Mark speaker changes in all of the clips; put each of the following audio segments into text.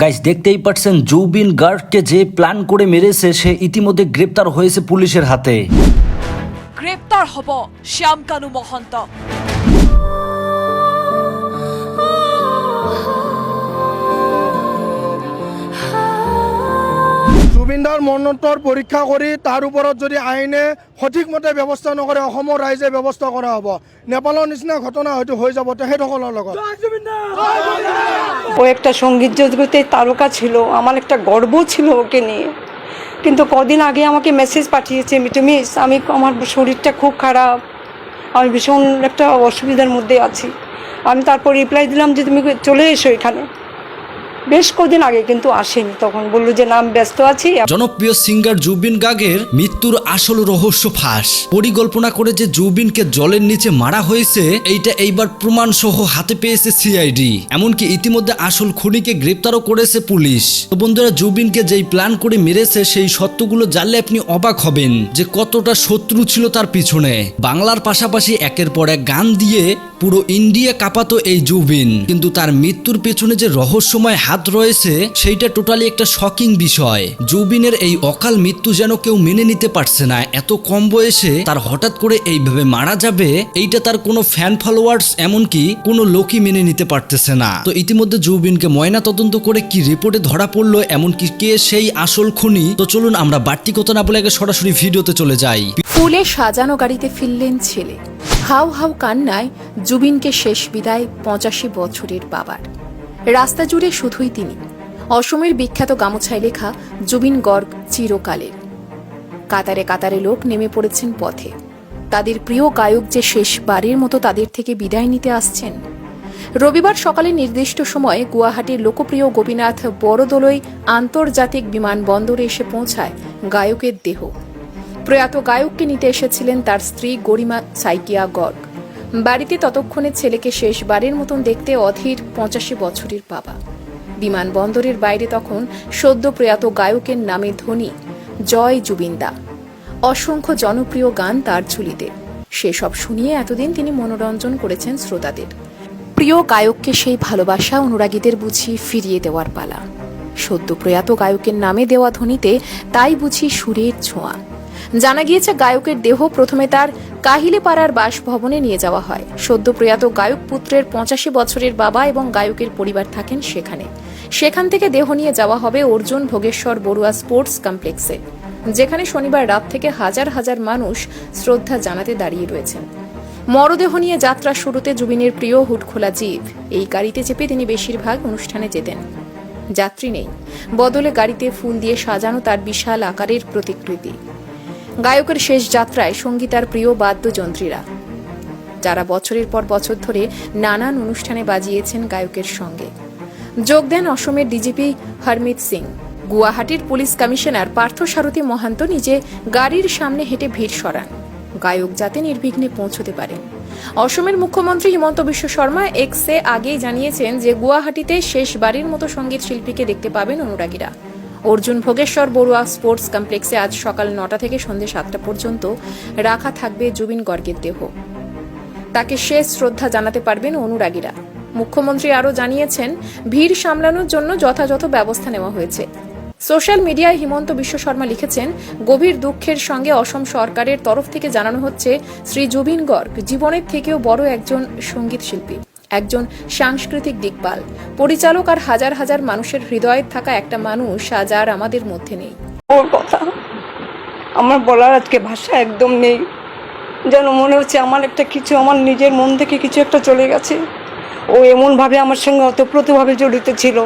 Speaker 1: Guys দেখতেই পাচ্ছেন, জুবিন গার্গকে যে প্ল্যান করে মেরেছে, সে ইতিমধ্যে গ্রেপ্তার হয়েছে পুলিশের হাতে।
Speaker 2: গ্রেপ্তার হ'ব শ্যামকানু মহন্ত।
Speaker 3: জুবিনদাৰ মৰণোত্তৰ পৰীক্ষা কৰি তাৰ ওপৰত যদি আইনে সঠিকমতে ব্যৱস্থা নকৰে অসমৰ ৰাইজে ব্যৱস্থা কৰা হ'ব। নেপালৰ নিচিনা ঘটনা হয়তো হৈ যাব তেখেতসকলৰ লগত।
Speaker 4: ও একটা সংগীত জগতের তারকা ছিল আমার একটা গর্ব ছিল ওকে নিয়ে। কিন্তু কদিন আগে আমাকে মেসেজ পাঠিয়েছে মিটু মিস আমি আমার শরীরটা খুব খারাপ। আমি ভীষণ একটা অসুবিধার মধ্যে আছি। আমি তারপর রিপ্লাই দিলাম যে তুমি চলে এসো এখানে। বেশ কদিন আগে কিন্তু আসেনি, তখন যে, না, আমি ব্যস্ত আছি।
Speaker 1: জনপ্রিয় সিঙ্গার জুবিন গার্গের মৃত্যুর আসল রহস্য ফাঁস। পরিকল্পনা করে যে জুবিনকে জলের নিচে মারা হয়েছে, এইটা এইবার প্রমাণ সহ হাতে পেয়েছে সিআইডি। এমনকি ইতিমধ্যে আসল খুনিকে গ্রেপ্তারও করেছে পুলিশ। তো বন্ধুরা, জুবিনকে যেই প্ল্যান করে মেরেছে, সেই সত্যগুলো জানলে আপনি অবাক হবেন যে কতটা শত্রু ছিল তার পিছনে। বাংলার পাশাপাশি একের পর এক গান দিয়ে পুরো ইন্ডিয়া কাঁপাতো এই জুবিন। কিন্তু তার মৃত্যুর পেছনে যে রহস্যময় হাত রয়েছে, সেইটা টোটালি একটা শকিং বিষয়। জুবিনের এই অকাল মৃত্যু যেন কেউ মেনে নিতে পারছে না, এত কম বয়সে তার হঠাৎ করে এইভাবে মারা যাবে, এইটা তার কোনো ফ্যান ফলোয়ার্স এমনকি কোনো লোকই মেনে নিতে পারতেছে না। তো ইতিমধ্যে জুবিনকে ময়না তদন্ত করে কি রিপোর্টে ধরা পড়ল, এমনকি কে সেই আসল খুনি? তো চলুন আমরা বাড়তি কথা না বলে আগে সরাসরি ভিডিওতে চলে যাই।
Speaker 5: ফুলে সাজানো গাড়িতে ফিরলেন ছেলে। হাউ হাউ কান্নায় জুবিনকে শেষ বিদায় পঁচাশি বছরের বাবার। রাস্তা জুড়ে শুধুই তিনি। অসমের বিখ্যাত গামোছায় লেখা জুবিন গর্গ চিরকালের। কাতারে কাতারে লোক নেমে পড়েছেন পথে। তাদের প্রিয় গায়ক যে শেষবারের মতো তাদের থেকে বিদায় নিতে আসছেন। রবিবার সকালে নির্দিষ্ট সময়ে গুয়াহাটির লোকপ্রিয় গোপীনাথ বড়দলই আন্তর্জাতিক বিমানবন্দরে এসে পৌঁছায় গায়কের দেহ। প্রয়াত গায়ককে নিতে এসেছিলেন তার স্ত্রী গরিমা সাইকিয়া গর্গ। বাড়িতে ততক্ষণে ছেলেকে শেষ শেষবারের মতন দেখতে অধীর পঁচাশি বছরের বাবা। বিমানবন্দরের বাইরে তখন সদ্য প্রয়াত গায়কের নামে ধ্বনি জয় জুবিন্দা। অসংখ্য জনপ্রিয় গান তার ঝুলিতে। সেসব শুনিয়ে এতদিন তিনি মনোরঞ্জন করেছেন শ্রোতাদের। প্রিয় গায়ককে সেই ভালোবাসা অনুরাগীদের বুঝি ফিরিয়ে দেওয়ার পালা। সদ্য প্রয়াত গায়কের নামে দেওয়া ধ্বনিতে তাই বুঝি সুরের ছোঁয়া। জানা গিয়েছে, গায়কের দেহ প্রথমে তার কাহিলে পাড়ার বাসভবনে নিয়ে যাওয়া হয়। সদ্য প্রয়াত গায়ক পুত্রের পঁচাশি বছরের বাবা এবং গায়কের পরিবার থাকেন সেখানে। সেখান থেকে দেহ নিয়ে যাওয়া হবে অর্জুন ভোগেশ্বর বড়ুয়া স্পোর্টস কমপ্লেক্সে, যেখানে শনিবার রাত থেকে হাজার হাজার মানুষ শ্রদ্ধা জানাতে দাঁড়িয়ে রয়েছেন। মরদেহ নিয়ে যাত্রা শুরুতে জুবিনের প্রিয় হুটখোলা জীব। এই গাড়িতে চেপে তিনি বেশিরভাগ অনুষ্ঠানে যেতেন। যাত্রী নেই। বদলে গাড়িতে ফুল দিয়ে সাজানো তার বিশাল আকারের প্রতিকৃতি। গায়কের শেষ যাত্রায় সঙ্গীতার প্রিয় বাদ্যযন্ত্রীরা। যারা বছরের পর বছর ধরে নানান অনুষ্ঠানে বাজিয়েছেন গায়কের সঙ্গে। যোগ দেন অসমের ডিজিপি হরমিত সিং। গুয়াহাটির পুলিশ কমিশনার পার্থসারথী মহান্ত নিজে গাড়ির সামনে হেঁটে ভিড় সরান। গায়ক যাতে নির্বিঘ্নে পৌঁছতে পারেন। অসমের মুখ্যমন্ত্রী হিমন্ত বিশ্ব শর্মা এক্সে আগেই জানিয়েছেন যে গুয়াহাটিতে শেষবারের মতো সংগীত শিল্পীকে দেখতে পাবেন অনুরাগীরা। অর্জুন ভোগেশ্বর বড়ুয়া স্পোর্টস কমপ্লেক্সে আজ সকাল নটা থেকে সন্ধে সাতটা পর্যন্ত রাখা থাকবে জুবিন গর্গের দেহ। তাকে শেষ শ্রদ্ধা জানাতে পারবেন অনুরাগীরা। মুখ্যমন্ত্রী আরও জানিয়েছেন, ভিড় সামলানোর জন্য যথাযথ ব্যবস্থা নেওয়া হয়েছে। সোশ্যাল মিডিয়ায় হিমন্ত বিশ্ব শর্মা লিখেছেন, গভীর দুঃখের সঙ্গে অসম সরকারের তরফ থেকে জানানো হচ্ছে, শ্রী জুবিন গর্গ জীবনের থেকেও বড় একজন সংগীত শিল্পী একজন সাংস্কৃতিক দিকপাল। পরিচালক আর হাজার হাজার মানুষের হৃদয়ে থাকা একটা মানুষ আজ আর আমাদের মধ্যে নেই।
Speaker 4: ওর কথা আমার বলার আজকে ভাষা একদম নেই। যেন মনে হচ্ছে আমার একটা কিছু, আমার নিজের মন থেকে কিছু একটা চলে গেছে। ও এমনভাবে আমার সঙ্গে অতপ্রতভাবে জড়িত ছিল।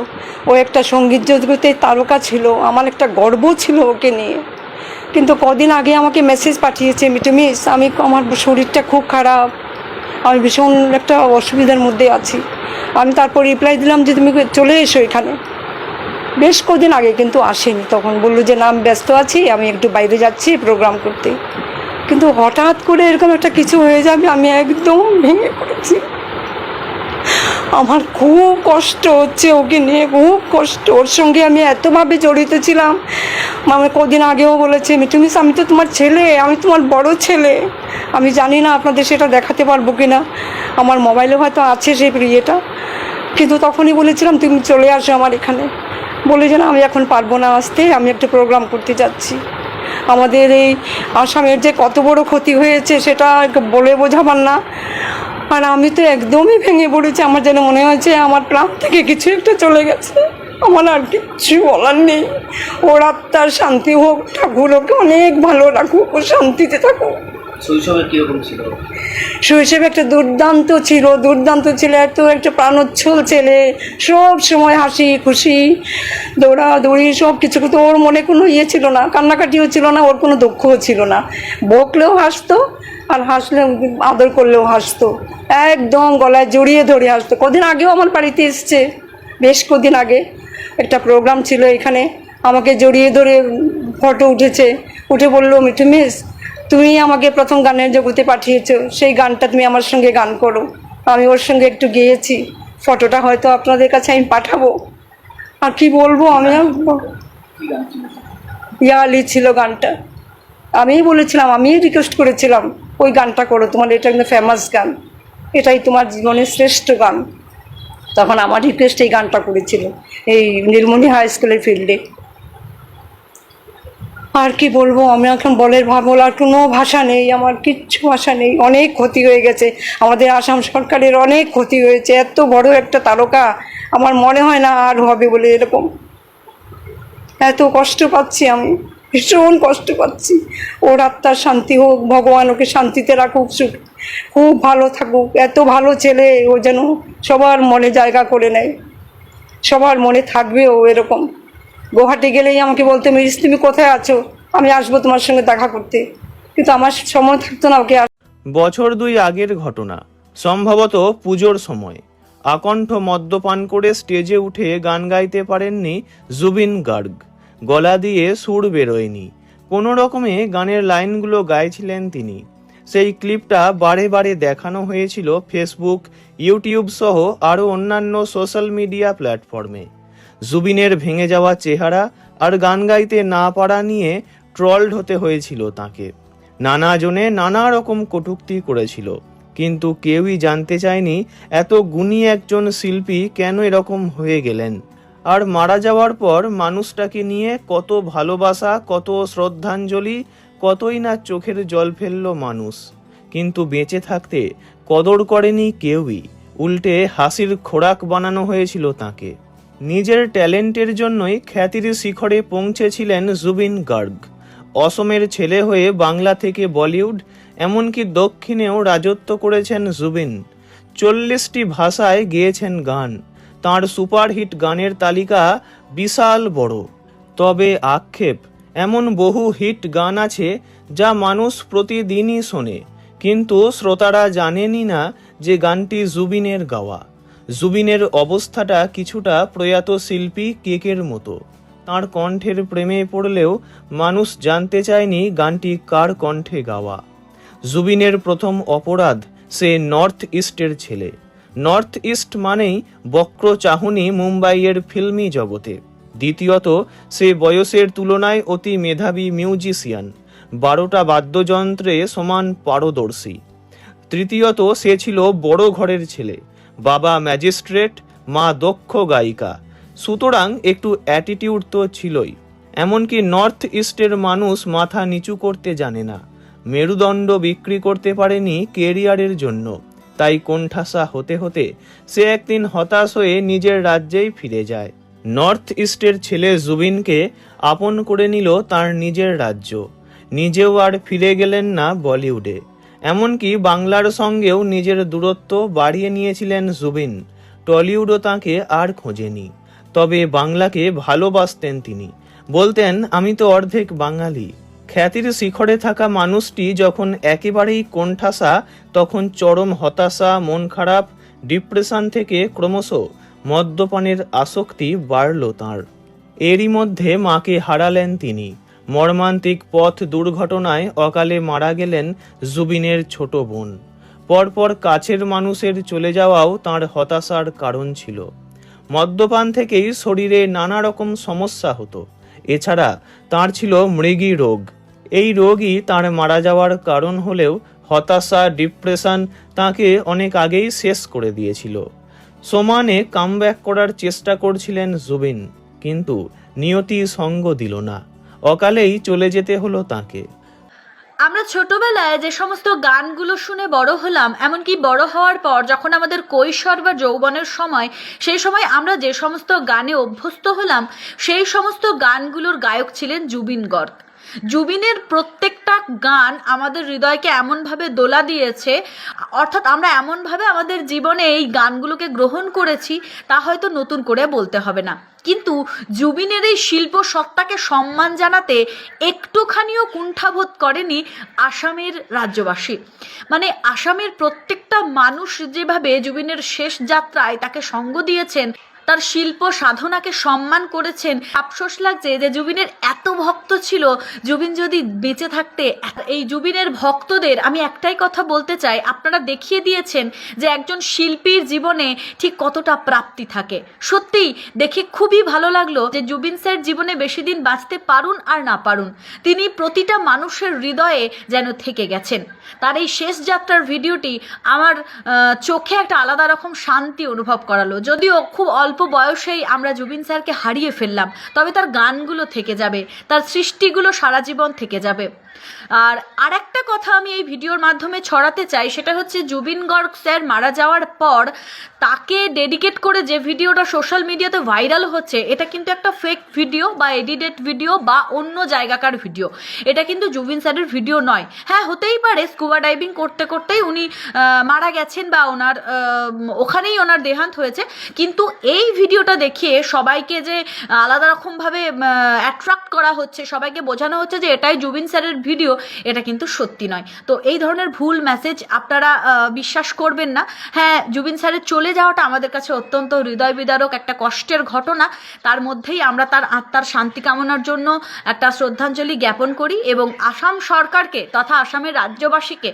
Speaker 4: ও একটা সংগীত জগতের তারকা ছিল। আমার একটা গর্ব ছিল ওকে নিয়ে। কিন্তু কদিন আগে আমাকে মেসেজ পাঠিয়েছে মিটু মিস, আমি আমার শরীরটা খুব খারাপ। আমি ভীষণ একটা অসুবিধার মধ্যে আছি। আমি তারপর রিপ্লাই দিলাম যে, তুমি চলে এসো এখানে। বেশ কদিন আগে কিন্তু আসেনি। তখন বলল যে, না ব্যস্ত আছি, আমি একটু বাইরে যাচ্ছি প্রোগ্রাম করতে। কিন্তু হঠাৎ করে এরকম একটা কিছু হয়ে যাবে, আমি একদম ভেঙে পড়েছি। আমার খুব কষ্ট হচ্ছে ওকে নিয়ে, খুব কষ্ট। ওর সঙ্গে আমি এতভাবে জড়িত ছিলাম। আমি কদিন আগেও বলেছে মিঠুমিস আমি তো তোমার ছেলে, আমি তোমার বড় ছেলে। আমি জানি না আপনাদের সেটা দেখাতে পারব কি না আমার মোবাইলে হয়তো আছে সেই ইয়েটা। কিন্তু তখনই বলেছিলাম, তুমি চলে আসো আমার এখানে। বলে যে, না, আমি এখন পারব না আসতে, আমি একটা প্রোগ্রাম করতে যাচ্ছি। আমাদের এই আসামের যে কত বড় ক্ষতি হয়েছে, সেটা বলে বোঝাবার না। আর আমি তো একদমই ভেঙে পড়েছি। আমার যেন মনে হয়েছে আমার প্রাণ থেকে কিছু একটা চলে গেছে। আমার আর কিচ্ছু বলার নেই। ওর আত্মার শান্তি হোক ঠাকুর ওকে অনেক ভালো রাখুক ও শান্তিতে থাকুক।
Speaker 6: শৈশবে কীরকম ছিল?
Speaker 4: শৈশবে একটা দুর্দান্ত ছিল। দুর্দান্ত ছিল এত একটা প্রাণোচ্ছল ছেলে। সব সময় হাসি খুশি দৌড়াদৌড়ি সব কিছু। তো ওর মনে কোনো ইয়ে ছিল না কান্নাকাটিও ছিল না ওর কোনো দুঃখও ছিল না। বকলেও হাসতো আর হাসলে আদর করলেও হাসতো। একদম গলায় জড়িয়ে ধরে হাসতো। কদিন আগেও আমার বাড়িতে এসছে। বেশ কদিন আগে। একটা প্রোগ্রাম ছিল এখানে। আমাকে জড়িয়ে ধরে ফটো উঠেছে। উঠে বলল, মিঠু মিস, তুমি আমাকে প্রথম গানের জগতে পাঠিয়েছো। সেই গানটা তুমি আমার সঙ্গে গান করো। আমি ওর সঙ্গে একটু গেয়েছি। ফটোটা হয়তো আপনাদের কাছে আমি পাঠাবো। আর কি বলব আমি? ইয়ালি ছিল গানটা। আমিই বলেছিলাম, আমিই রিকোয়েস্ট করেছিলাম। ওই গানটা করো, তোমার এটা কিন্তু ফেমাস গান। এটাই তোমার জীবনের শ্রেষ্ঠ গান। তখন আমার রিকোয়েস্ট এই গানটা করেছিল, এই নীলমণি হাই স্কুলের ফিল্ডে আর কি বলব, আমি এখন বলের ভাব বলার কোনো ভাষা নেই, আমার কিচ্ছু ভাষা নেই, অনেক ক্ষতি হয়ে গেছে। আমাদের আসাম সরকারের অনেক ক্ষতি হয়েছে, এত বড় একটা তারকা, আমার মনে হয় না আর হবে বলে এরকম। এত কষ্ট পাচ্ছি আমি। ভীষণ কষ্ট পাচ্ছি। ওর আত্মার শান্তি হোক, ভগবান ওকে শান্তিতে রাখুক, সুখ, খুব ভালো থাকুক। এত ভালো ছেলে, ও যেন সবার মনে জায়গা করে নেয়। সবার মনে থাকবে ও এরকম। গুয়াহাটি গেলেই আমাকে বলতে মিরিস তুমি কোথায় আছো? আমি আসব তোমার সঙ্গে দেখা করতে। কিন্তু আমার সময় থাকতো না ওকে
Speaker 7: বছর দুই আগের ঘটনা। সম্ভবত পুজোর সময়। আকণ্ঠ মদ্যপান করে স্টেজে উঠে গান গাইতে পারেননি জুবিন গার্গ। গলা দিয়ে সুর বেরোয়নি। কোনো রকমে গানের লাইনগুলো গাইছিলেন তিনি। সেই ক্লিপটা বারে বারে দেখানো হয়েছিল ফেসবুক, ইউটিউব সহ আরও অন্যান্য সোশ্যাল মিডিয়া প্ল্যাটফর্মে। জুবিনের ভেঙে যাওয়া চেহারা আর গান গাইতে না পারা নিয়ে ট্রলড হতে হয়েছিল তাকে। নানা জনে নানা রকম কটূক্তি করেছিল। কিন্তু কেউই জানতে চায়নি এত গুণী একজন শিল্পী কেন এরকম হয়ে গেলেন। আর মারা যাওয়ার পর মানুষটাকে নিয়ে কত ভালোবাসা, কত শ্রদ্ধাঞ্জলি, কতই না চোখের জল ফেলল মানুষ। কিন্তু বেঁচে থাকতে কদর করেনি কেউই। উল্টে হাসির খোরাক বানানো হয়েছিল তাকে। নিজের ট্যালেন্টের জন্যই খ্যাতির শিখরে পৌঁছেছিলেন জুবিন গার্গ। অসমের ছেলে হয়ে বাংলা থেকে বলিউড, এমনকি দক্ষিণেও রাজত্ব করেছেন জুবিন। চল্লিশটি ভাষায় গেয়েছেন গান। তার সুপারহিট গানের তালিকা বিশাল বড়। তবে আক্ষেপ, এমন বহু হিট গান আছে যা মানুষ প্রতিদিনই শোনে, কিন্তু শ্রোতারা জানেনই না যে গানটি জুবিনের গাওয়া। জুবিনের অবস্থাটা কিছুটা প্রয়াত শিল্পী কেকের মতো। তার কণ্ঠের প্রেমে পড়লেও মানুষ জানতে চায়নি গানটি কার কণ্ঠে গাওয়া। জুবিনের প্রথম অপরাধ সে নর্থ ইস্টের ছেলে। নর্থ ইস্ট মানেই বক্র চাহনি মুম্বাইয়ের ফিল্মি জগতে। দ্বিতীয়ত, সে বয়সের তুলনায় অতি মেধাবী মিউজিশিয়ান। বারোটা বাদ্যযন্ত্রে সমান পারদর্শী। তৃতীয়ত, সে ছিল বড় ঘরের ছেলে। বাবা ম্যাজিস্ট্রেট, মা দক্ষ গায়িকা। সুতরাং একটু অ্যাটিটিউড তো ছিলই। এমনকি নর্থ ইস্টের মানুষ মাথা নিচু করতে জানে না। মেরুদণ্ড বিক্রি করতে পারেনি কেরিয়ারের জন্য। তাই কোণঠাসা হতে হতে সে একদিন হতাশ হয়ে নিজের রাজ্যেই ফিরে যায়। নর্থ ইস্টের ছেলে জুবিনকে আপন করে নিল তার নিজের রাজ্য। নিজেও আর ফিরে গেলেন না বলিউডে। এমনকি বাংলার সঙ্গেও নিজের দূরত্ব বাড়িয়ে নিয়েছিলেন জুবিন। টলিউডও তাকে আর খোঁজেনি। তবে বাংলাকে ভালোবাসতেন তিনি। বলতেন, আমি তো অর্ধেক বাঙালি। খ্যাতির শিখরে থাকা মানুষটি যখন একেবারেই কোণঠাসা, তখন চরম হতাশা, মন খারাপ, ডিপ্রেশন থেকে ক্রমশ মদ্যপানের আসক্তি বাড়ল তার। এরই মধ্যে মাকে হারালেন তিনি। মর্মান্তিক পথ দুর্ঘটনায় অকালে মারা গেলেন জুবিনের ছোট বোন। পরপর কাছের মানুষের চলে যাওয়াও তার হতাশার কারণ ছিল। মদ্যপান থেকেই শরীরে নানা রকম সমস্যা হতো। এছাড়া তার ছিল মৃগী রোগ। এই রোগই তার মারা যাওয়ার কারণ হলেও হতাশা, ডিপ্রেশন তাকে অনেক আগেই শেষ করে দিয়েছিল। সমানে কামব্যাক করার চেষ্টা করছিলেন জুবিন, কিন্তু নিয়তি সঙ্গ দিল না। অকালেই চলে যেতে হলো তাকে।
Speaker 6: আমরা ছোটবেলায় যে সমস্ত গানগুলো শুনে বড় হলাম, এমনকি বড় হওয়ার পর যখন আমাদের কৈশোর বা যৌবনের সময়, সেই সময় আমরা যে সমস্ত গানে অভ্যস্ত হলাম, সেই সমস্ত গানগুলোর গায়ক ছিলেন জুবিন গর্গ। জুবিনের প্রত্যেকটা গান আমাদের হৃদয়কে এমনভাবে দোলা দিয়েছে, অর্থাৎ আমরা এমনভাবে আমাদের জীবনে এই গানগুলোকে গ্রহণ করেছি, তা হয়তো নতুন করে বলতে হবে না। কিন্তু জুবিনের এই শিল্প সত্তাকে সম্মান জানাতে একটুখানিও কুণ্ঠাবোধ করেনি আসামের রাজ্যবাসী। মানে আসামের প্রত্যেকটা মানুষ যেভাবে জুবিনের শেষ যাত্রায় তাকে সঙ্গ দিয়েছেন তার শিল্প সাধনাকে সম্মান করেছেন। আফসোস লাগছে যে জুবিনের এত ভক্ত ছিল। জুবিন যদি বেঁচে থাকতে, এই জুবিনের ভক্তদের আমি একটাই কথা বলতে চাই। আপনারা দেখিয়ে দিয়েছেন যে একজন শিল্পীর জীবনে ঠিক কতটা প্রাপ্তি থাকে। সত্যিই দেখে খুবই ভালো লাগল যে জুবিন স্যার জীবনে বেশি দিন বাঁচতে পারুন আর না পারুন। তিনি প্রতিটা মানুষের হৃদয়ে যেন থেকে গেছেন। তার এই শেষ যাত্রার ভিডিওটি আমার চোখে একটা আলাদা রকম শান্তি অনুভব করালো। যদিও খুব অল্প বয়সেই আমরা জুবিন স্যারকে হারিয়ে ফেললাম, তবে তার গানগুলো থেকে যাবে, তার সৃষ্টিগুলো সারা জীবন থেকে যাবে। আর আরেকটা কথা আমি এই ভিডিওর মাধ্যমে ছড়াতে চাই, সেটা হচ্ছে জুবিন গর্গ স্যার মারা যাওয়ার পর তাকে ডেডিকেট করে যে ভিডিওটা সোশ্যাল মিডিয়াতে ভাইরাল হচ্ছে, এটা কিন্তু একটা ফেক ভিডিও বা এডিটেড ভিডিও বা অন্য জায়গাকার ভিডিও এটা কিন্তু জুবিন স্যারের ভিডিও নয়। হ্যাঁ হতেই পারে স্কুবা ডাইভিং করতে করতেই উনি মারা গেছেন বা ওনার ওখানেই ওনার দেহান্ত হয়েছে। কিন্তু এই ভিডিওটা দেখিয়ে সবাইকে যে আলাদা রকমভাবে অ্যাট্রাক্ট করা হচ্ছে, সবাইকে বোঝানো হচ্ছে যে এটাই জুবিন স্যারের ভিডিও, এটা কিন্তু সত্যি নয়। তো এই ধরনের ভুল মেসেজ আপনারা বিশ্বাস করবেন না। হ্যাঁ জুবিন স্যারের চলে যাওয়াটা আমাদের কাছে অত্যন্ত হৃদয় বিদারক একটা কষ্টের ঘটনা। তার মধ্যেই আমরা তার আত্মার শান্তি কামনার জন্য একটা শ্রদ্ধাঞ্জলি জ্ঞাপন করি এবং আসাম সরকারকে তথা আসামের রাজ্যবাসীকে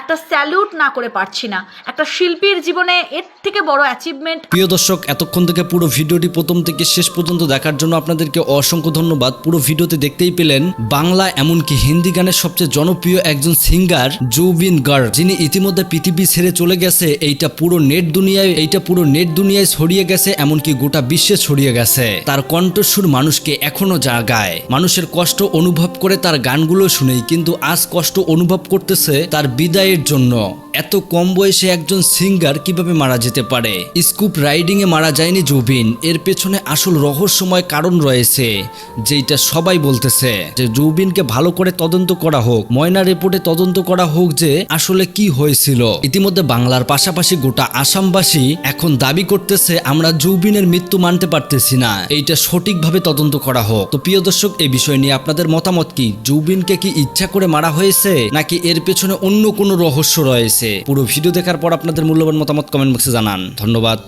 Speaker 6: একটা স্যালুট না করে পারছি না। একটা শিল্পীর জীবনে এর থেকে বড় অ্যাচিভমেন্ট
Speaker 1: প্রিয় দর্শক, এতক্ষণ থেকে পুরো ভিডিওটি প্রথম থেকে শেষ পর্যন্ত দেখার জন্য আপনাদেরকে অসংখ্য ধন্যবাদ। পুরো ভিডিওতে দেখতেই পেলেন, বাংলা এমনকি হিন্দি গানের সবচেয়ে জনপ্রিয় একজন সিঙ্গার জুবিন গার্গ, যিনি ইতিমধ্যে পৃথিবী ছেড়ে চলে গেছে। এইটা পুরো নেট দুনিয়ায়, এইটা পুরো নেট দুনিয়ায় ছড়িয়ে গেছে, এমনকি গোটা বিশ্বে ছড়িয়ে গেছে। তার কণ্ঠস্বর মানুষকে এখনও জাগায়। মানুষের কষ্ট অনুভব করে তার গানগুলো শুনেই, কিন্তু আজ কষ্ট অনুভব করতেছে তার বিদায়ের জন্য। এত কম বয়সে একজন সিঙ্গার কীভাবে মারা যেতে পারে? স্কুপ রাইডিং এ মারা যায়নি জুবিন। এর পেছনে আসল রহস্যময় কারণ রয়েছে যেটা সবাই বলতেছে, যে জুবিনকে ভালো করে তদন্ত করা হোক, ময়না রিপোর্টে তদন্ত করা হোক যে আসলে কি হয়েছিল। ইতিমধ্যে বাংলার পাশাপাশি গোটা আসামবাসী এখন দাবি করতেছে, আমরা জুবিনের মৃত্যু মানতে পারতেছি না। এইটা সঠিকভাবে তদন্ত করা হোক। তো প্রিয় দর্শক, এই বিষয় নিয়ে আপনাদের মতামত কি? জুবিনকে কি ইচ্ছা করে মারা হয়েছে, নাকি এর পেছনে অন্য কোনো রহস্য রয়েছে? পুরো ভিডিও দেখার পর আপনাদের মূল্যবান মতামত কমেন্ট বক্সে জানান। ধন্যবাদ।